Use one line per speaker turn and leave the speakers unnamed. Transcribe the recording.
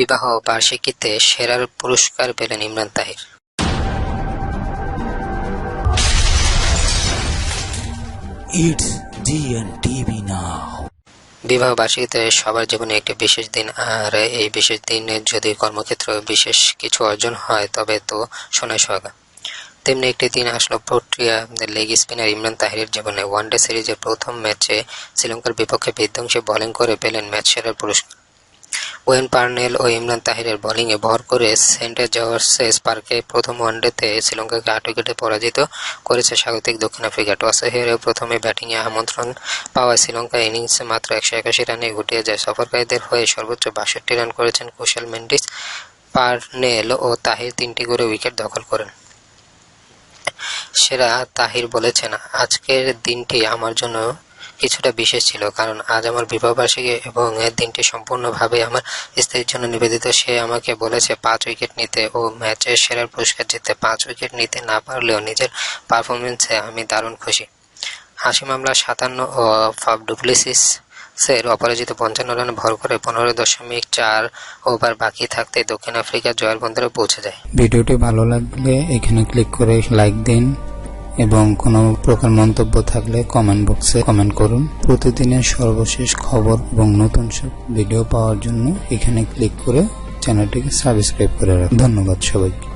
বিবাহ বার্ষিকীতে সেরার পুরস্কার পেলেন ইমরান তাহির।
Now.
বিবাহ বার্ষিকীতে সবার জীবনে একটি বিশেষ দিন আর এই বিশেষ দিনে যদি কর্মক্ষেত্র বিশেষ কিছু অর্জন হয় তবে তো সোনায় সোহাগা। তেমনি একটি দিন আসলো প্রক্রিয়া লেগ স্পিনার ইমরান তাহিরের জীবনে। ওয়ানডে সিরিজের প্রথম ম্যাচে শ্রীলঙ্কার বিপক্ষে বিধ্বংসী বোলিং করে পেলেন ম্যাচ সেরার পুরস্কার। ওয়েন পার্নেল ও ইমরান তাহিরের বোলিংয়ে ভর করে সেন্ট জর্জেস পার্কে প্রথম ওয়ানডেতে শ্রীলঙ্কাকে আট উইকেটে পরাজিত করেছে স্বাগতিক দক্ষিণ আফ্রিকা টসে। হেরে প্রথমে ব্যাটিংয়ে আমন্ত্রণ পাওয়া শ্রীলঙ্কা ইনিংসে মাত্র একশো একাশি রানে গুটিয়ে যায়। সফরকারীদের হয়ে সর্বোচ্চ বাষট্টি রান করেছেন কুশল মেন্ডিস, পার্নেল ও তাহির তিনটি করে উইকেট দখল করেন। সেরা তাহির বলেছেন, আজকের দিনটি আমার জন্য কিছুটা বিশেষ ছিল, কারণ আজ আমার বিবাহবার্ষিকী এবং এর দিনটি সম্পূর্ণভাবে আমার স্ত্রীর জন্য নিবেদিত। সে আমাকে বলেছে, পাঁচ উইকেট নিতে ও ম্যাচের সেরার পুরস্কার জিততে পাঁচ উইকেট নিতে না পারলেও নিজের পারফরমেন্সে আমি দারুণ খুশি। হাসি মামলা সাতান্ন ও ফাফ ডুপ্লিসিস এর অপরাজিত পঞ্চান্ন রানে ভর করে পনেরো দশমিক চার ওভার বাকি থাকতে দক্ষিণ আফ্রিকা জয়ের বন্দরে পৌঁছে যায়।
ভিডিওটি ভালো লাগলে এখানে ক্লিক করে লাইক দিন। এবং কোনো প্রকার মন্তব্য থাকলে কমেন্ট বক্সে কমেন্ট করুন। প্রতিদিনের সর্বশেষ খবর এবং নতুন সব ভিডিও পাওয়ার জন্য এখানে ক্লিক করে চ্যানেলটিকে সাবস্ক্রাইব করে রাখুন। ধন্যবাদ সবাইকে।